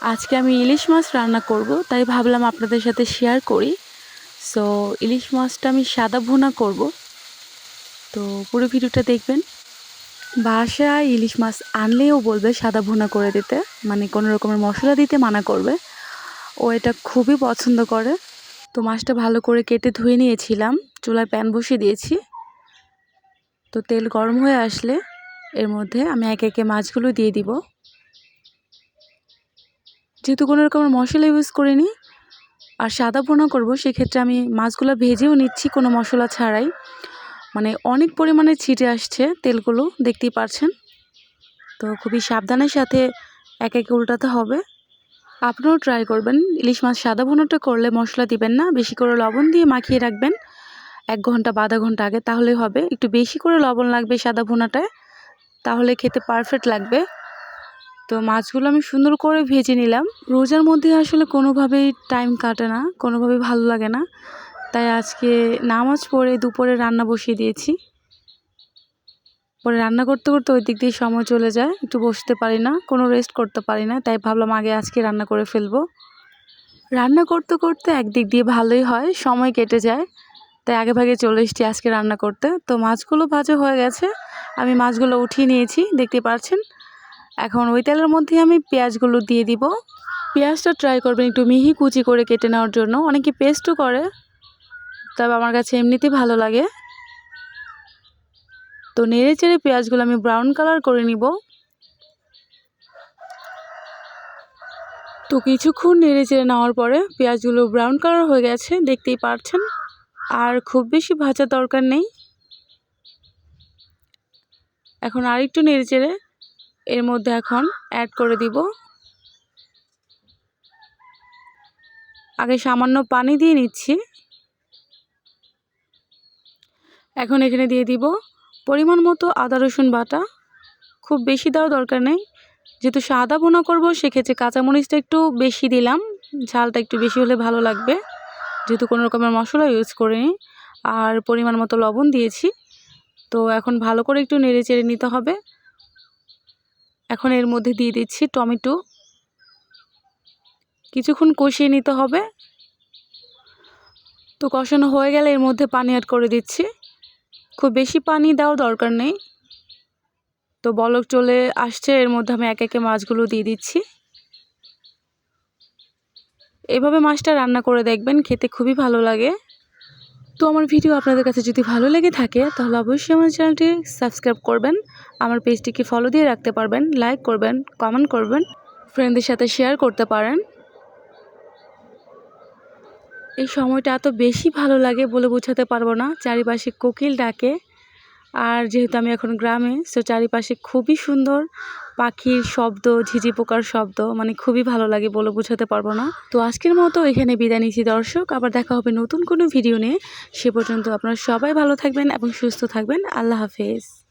আজকে আমি ইলিশ মাছ রান্না করব, তাই ভাবলাম আপনাদের সাথে শেয়ার করি। সো ইলিশ মাছটা আমি সাদা ভুনা করব। তো পুরো ভিডিওটা দেখবেন। বাসায় ইলিশ মাছ আনলেও বলবে সাদা ভুনা করে দিতে মানে কোনো রকমের মশলা দিতে মানা করবে। ও এটা খুবই পছন্দ করে। তো মাছটা ভালো করে কেটে ধুয়ে নিয়েছিলাম, চুলায় প্যান বসিয়ে দিয়েছি। তো তেল গরম হয়ে আসলে এর মধ্যে আমি একে একে মাছগুলো দিয়ে দিব। যেহেতু কোনো রকমের মশলা ইউজ করিনি আর সাদা ভুনা করব, সেক্ষেত্রে আমি মাছগুলো ভেজেও নিচ্ছি কোনো মশলা ছাড়াই। মানে অনেক পরিমাণে ছিটে আসছে তেলগুলো, দেখতেই পারছেন? তো খুবই সাবধানের সাথে এক একে উল্টাতে হবে। আপনারাও ট্রাই করবেন, ইলিশ মাছ সাদা ভুনাটা করলে মশলা দিবেন না, বেশি করে লবণ দিয়ে মাখিয়ে রাখবেন। এক ঘণ্টা বা ঘণ্টা আগে তাহলে হবে। একটু বেশি করে লবণ লাগবে সাদা ভুনাটায়, তাহলে খেতে পারফেক্ট লাগবে। তো মাছগুলো আমি সুন্দর করে ভেজে নিলাম। রোজার মধ্যে আসলে কোনোভাবেই টাইম কাটে না, কোনোভাবেই ভালো লাগে না। তাই আজকে নামাজ পড়ে দুপুরে রান্না বসিয়ে দিয়েছি। পরে রান্না করতে করতে ওই দিক দিয়ে সময় চলে যায়, একটু বসতে পারি না, কোনো রেস্ট করতে পারি না, তাই ভাবলাম আগে আজকে রান্না করে ফেলব। রান্না করতে করতে একদিক দিয়ে ভালোই হয়, সময় কেটে যায়। তাই আগে ভাগে চলে এসেছি আজকে রান্না করতে। তো মাছগুলো ভাজা হয়ে গেছে, আমি মাছগুলো উঠিয়ে নিয়েছি, দেখতে পাচ্ছেন? এখন ওই তেলের মধ্যে আমি পেঁয়াজগুলো দিয়ে দিব। পেঁয়াজটা ট্রাই করবেন একটু মিহি কুচি করে কেটে নেওয়ার জন্য। অনেকে পেস্টও করে, তবে আমার কাছে এমনিতেই ভালো লাগে। তো নেড়ে চেড়ে পেঁয়াজগুলো আমি ব্রাউন কালার করে নিব। তো কিছুক্ষণ নেড়ে চেড়ে নেওয়ার পরে পেঁয়াজগুলো ব্রাউন কালার হয়ে গেছে, দেখতেই পারছেন। আর খুব বেশি ভাজার দরকার নেই। এখন আরেকটু নেড়ে চেড়ে এর মধ্যে এখন অ্যাড করে দিব। আগে সামান্য পানি দিয়ে নিচ্ছি। এখন এখানে দিয়ে দিব পরিমাণ মতো আদা, রসুন বাটা। খুব বেশি দেওয়ার দরকার নেই। যেহেতু সাদা বোনা করব, সেক্ষেত্রে কাঁচামরিচটা একটু বেশি দিলাম। ঝালটা একটু বেশি হলে ভালো লাগবে। যেহেতু কোনো রকমের মশলা ইউজ করিনি। আর পরিমাণ মতো লবণ দিয়েছি। তো এখন ভালো করে একটু নেড়ে চেড়ে নিতে হবে। এখন এর মধ্যে দিয়ে দিচ্ছি টমেটো। কিছুক্ষণ কষিয়ে নিতে হবে। তো কষানো হয়ে গেলে এর মধ্যে পানি অ্যাড করে দিচ্ছি। খুব বেশি পানি দেওয়ার দরকার নেই। তো বলক চলে আসছে, এর মধ্যে আমি এক একে মাছগুলো দিয়ে দিচ্ছি। এভাবে মাছটা রান্না করে দেখবেন, খেতে খুবই ভালো লাগে। তো আমার ভিডিও আপনাদের কাছে যদি ভালো লেগে থাকে, তাহলে অবশ্যই আমার চ্যানেলটি সাবস্ক্রাইব করবেন। আমার পেজটিকে ফলো দিয়ে রাখতে পারবেন লাইক করবেন কমেন্ট করবেন ফ্রেন্ডদের সাথে শেয়ার করতে পারেন। এই সময়টা এত বেশি ভালো লাগে বলে বোঝাতে পারব না, চারিপাশে কোকিল ডাকে। আর যেহেতু আমি এখন গ্রামে সো চারিপাশে খুবই সুন্দর। পাখির শব্দ, ঝিঝি পোকার শব্দ মানে খুবই ভালো লাগে বলে বোঝাতে পারব না। তো আজকের মতো এখানে বিদায় নিচ্ছি দর্শক, আবার দেখা হবে নতুন কোনো ভিডিও নিয়ে। সে পর্যন্ত আপনারা সবাই ভালো থাকবেন এবং সুস্থ থাকবেন। আল্লাহ হাফেজ।